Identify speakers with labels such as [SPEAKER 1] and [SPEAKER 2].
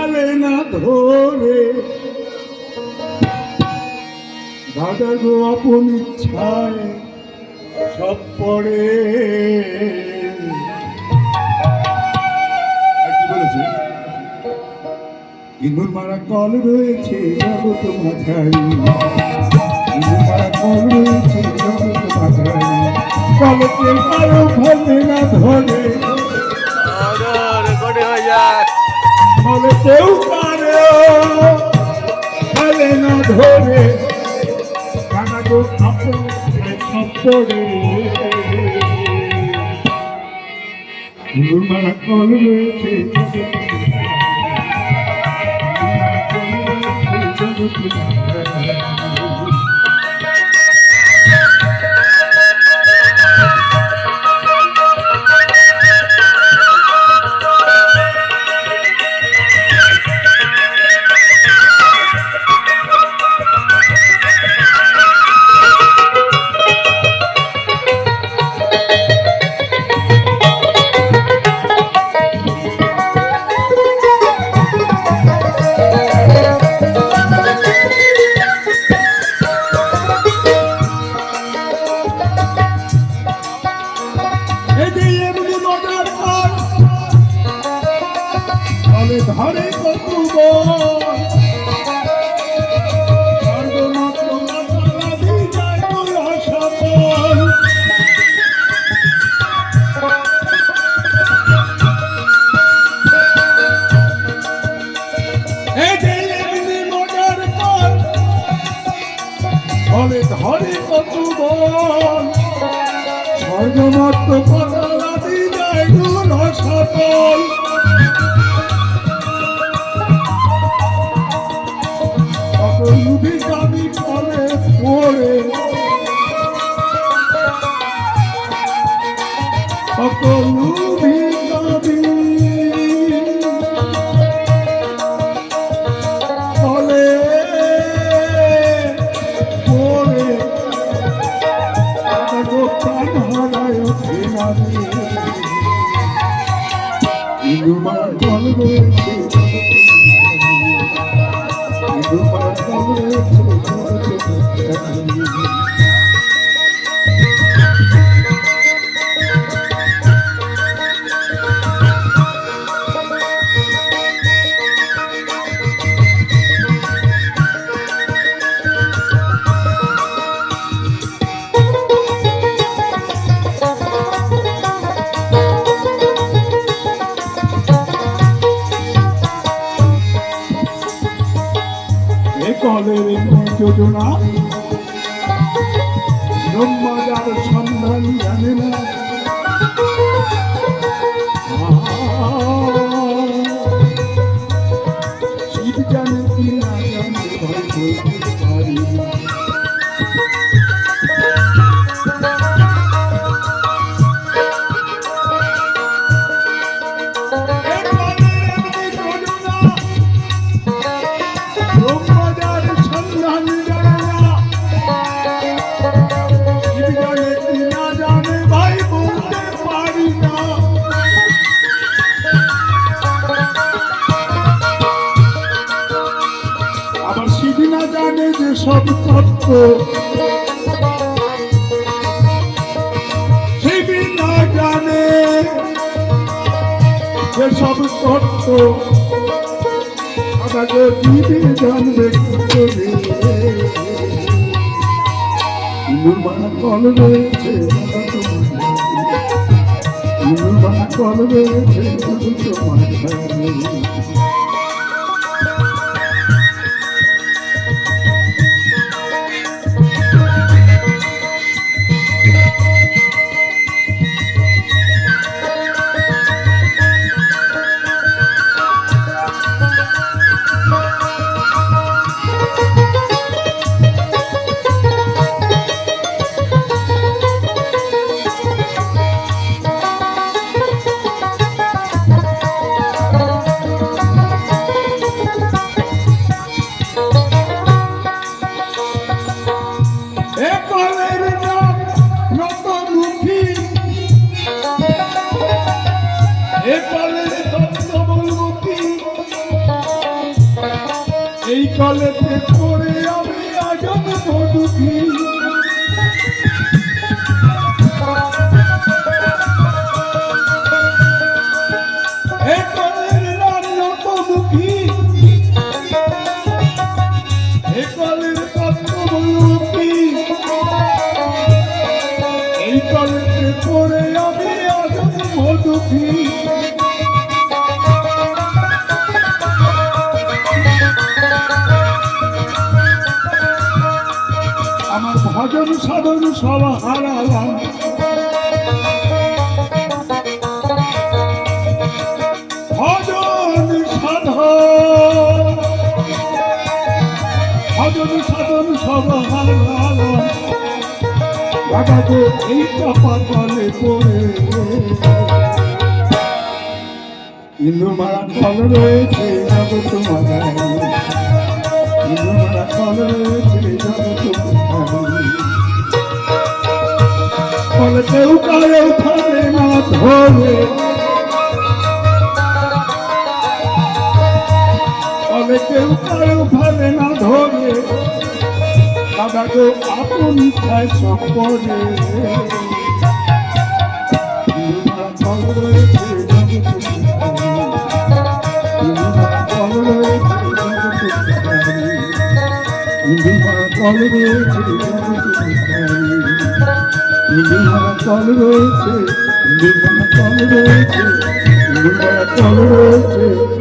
[SPEAKER 1] পালে না ধরে। দাদা গো আপন ইচ্ছায় সব পড়ে। ইঁদুর মারা কল রয়েছে জগৎ মাঝারি। ইঁদুর মারা কল রয়েছে মাঝারি। কলকে কারও ভাবে না ধরে। কেউ পারে। ভাবে না ধরে। কানা গো আপন সব পড়ে ইঁদুর মারা কল রয়েছে। জগৎ মাঝারি গান, তলে ধরে কত বল স্বর্গমাত্র যায় গুণ সকল ইন্দুমার যোজনা ব্রহ্মাজার সব তত্ত্ব শিব না জানে যে সব তত্ত্ব আমাকে দিদি জানবে বানা রয়েছে তোমার এই কলেতে পড়ে আমি আজব দুঃখী এই কলের রাজমুখী এই ভজন সাধন সব হারালাম। ভজন সাধন ভজন সাধন সব হারালাম। বাবা গো এই চাপা তলে পড়ে ইন্দু মারা ফল রয়েছে, জগৎ মাদায় ইন্দু ফল রয়েছে ধরে ফলে কেউ কারে ফলে না ধরে দাদা গো, আপন রয়েছে জগৎ কল রয়েছে কল রয়েছে। ইন্দুমারা কল রয়েছে ইন্দুমারা কল রয়েছে